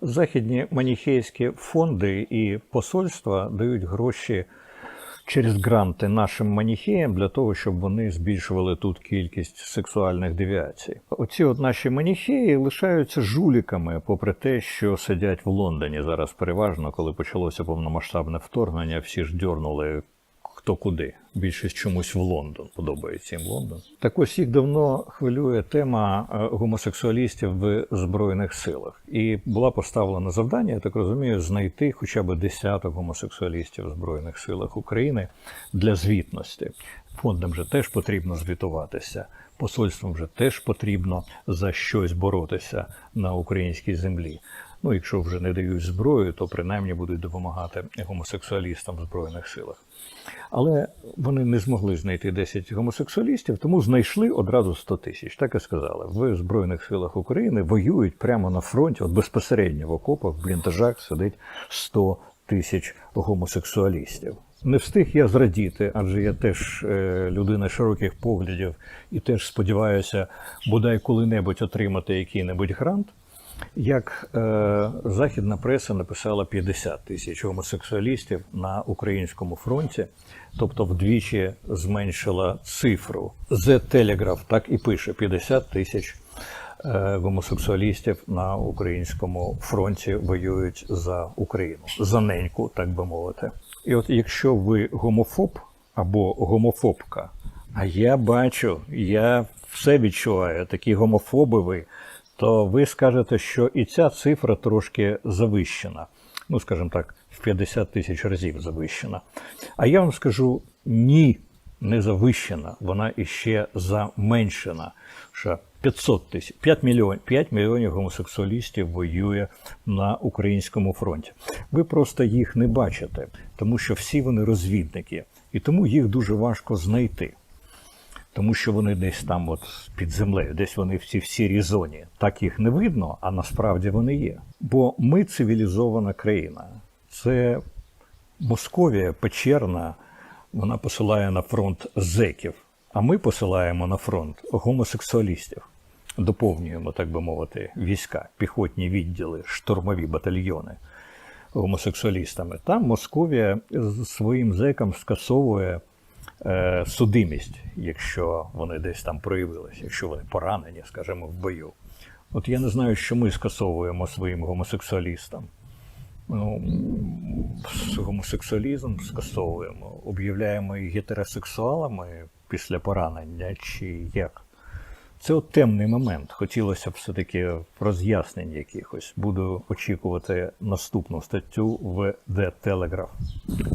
Західні маніхейські фонди і посольства дають гроші через гранти нашим маніхеям для того, щоб вони збільшували тут кількість сексуальних девіацій. Оці от наші маніхеї лишаються жуліками, попри те, що сидять в Лондоні зараз переважно, коли почалося повномасштабне вторгнення, всі ж дьорнули хто куди. Більшість чомусь в Лондон. Подобається їм Лондон. Так ось їх давно хвилює тема е, гомосексуалістів в Збройних силах. І була поставлена завдання, я так розумію, знайти хоча б десяток гомосексуалістів в Збройних силах України для звітності. Фондам же теж потрібно звітуватися, посольствам вже теж потрібно за щось боротися на українській землі. Ну, якщо вже не дають зброю, то принаймні будуть допомагати гомосексуалістам в Збройних силах. Але вони не змогли знайти 10 гомосексуалістів, тому знайшли одразу 100 тисяч. Так і сказали. В Збройних силах України воюють прямо на фронті, от безпосередньо в окопах, в бліндажах сидить 100 тисяч гомосексуалістів. Не встиг я зрадіти, адже я теж е, людина широких поглядів і теж сподіваюся, бодай коли-небудь отримати який-небудь грант. Як е, західна преса написала 50 тисяч гомосексуалістів на українському фронті, тобто вдвічі зменшила цифру. The Telegraph так і пише: 50 тисяч е, гомосексуалістів на українському фронті воюють за Україну, за неньку, так би мовити. І от якщо ви гомофоб або гомофобка, а я бачу, я все відчуваю, такі гомофоби ви то ви скажете, що і ця цифра трошки завищена. Ну, скажімо так, в 50 тисяч разів завищена. А я вам скажу ні, не завищена, вона іще заменшена. Що 500 тисяч, 5 мільйонів, 5 мільйонів гомосексуалістів воює на українському фронті. Ви просто їх не бачите, тому що всі вони розвідники, і тому їх дуже важко знайти тому що вони десь там, от під землею, десь вони в цій в сірій зоні. Так їх не видно, а насправді вони є. Бо ми цивілізована країна. Це Московія печерна, вона посилає на фронт зеків, а ми посилаємо на фронт гомосексуалістів. Доповнюємо, так би мовити, війська, піхотні відділи, штурмові батальйони гомосексуалістами. Там Московія своїм зекам скасовує судимість, якщо вони десь там проявилися, якщо вони поранені, скажімо, в бою. От я не знаю, що ми скасовуємо своїм гомосексуалістам. Ну, гомосексуалізм скасовуємо, об'являємо їх гетеросексуалами після поранення, чи як. Це от темний момент. Хотілося б все-таки роз'яснень якихось. Буду очікувати наступну статтю в The Telegraph.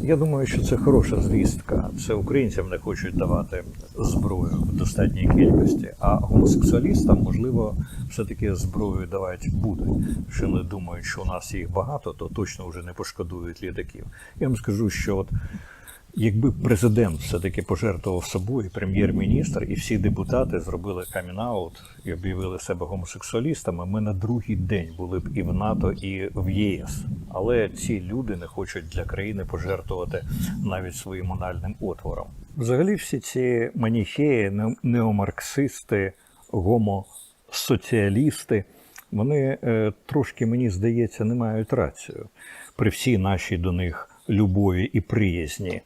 Я думаю, що це хороша звістка. Це українцям не хочуть давати зброю в достатній кількості, а гомосексуалістам, можливо, все-таки зброю давати будуть. Що не думають, що у нас їх багато, то точно вже не пошкодують літаків. Я вам скажу, що от. Якби президент все-таки пожертвував собою, прем'єр-міністр і всі депутати зробили камінаут і об'явили себе гомосексуалістами, ми на другий день були б і в НАТО, і в ЄС. Але ці люди не хочуть для країни пожертвувати навіть своїм анальним отвором. Взагалі, всі ці маніхеї, неомарксисти, гомосоціалісти, вони е, трошки, мені здається, не мають рацію при всій нашій до них любові і приязні.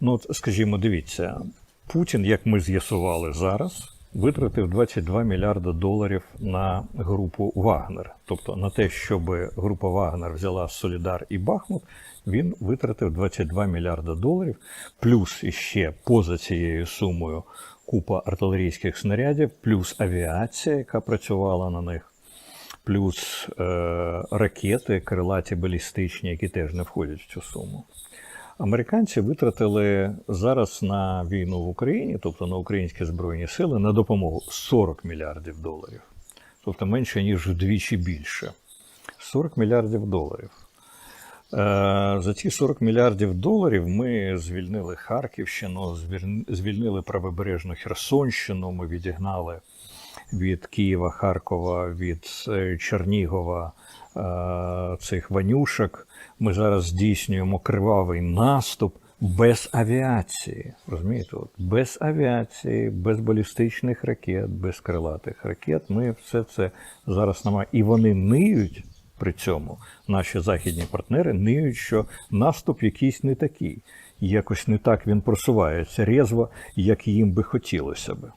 Ну, от, скажімо, дивіться, Путін, як ми з'ясували зараз, витратив 22 мільярда доларів на групу Вагнер. Тобто на те, щоб група Вагнер взяла Солідар і Бахмут, він витратив 22 мільярда доларів, плюс іще поза цією сумою купа артилерійських снарядів, плюс авіація, яка працювала на них плюс е, ракети, крилаті балістичні, які теж не входять в цю суму. Американці витратили зараз на війну в Україні, тобто на українські збройні сили, на допомогу 40 мільярдів доларів, тобто менше ніж вдвічі більше. 40 мільярдів доларів. Е, За ці 40 мільярдів доларів ми звільнили Харківщину, звільнили правобережну Херсонщину, ми відігнали від Києва, Харкова, від е, Чернігова е, цих ванюшок. Ми зараз здійснюємо кривавий наступ без авіації. Розумієте, От без авіації, без балістичних ракет, без крилатих ракет. Ми все це зараз намагаємо. І вони ниють, при цьому наші західні партнери ниють, що наступ якийсь не такий, якось не так він просувається різво, як їм би хотілося би.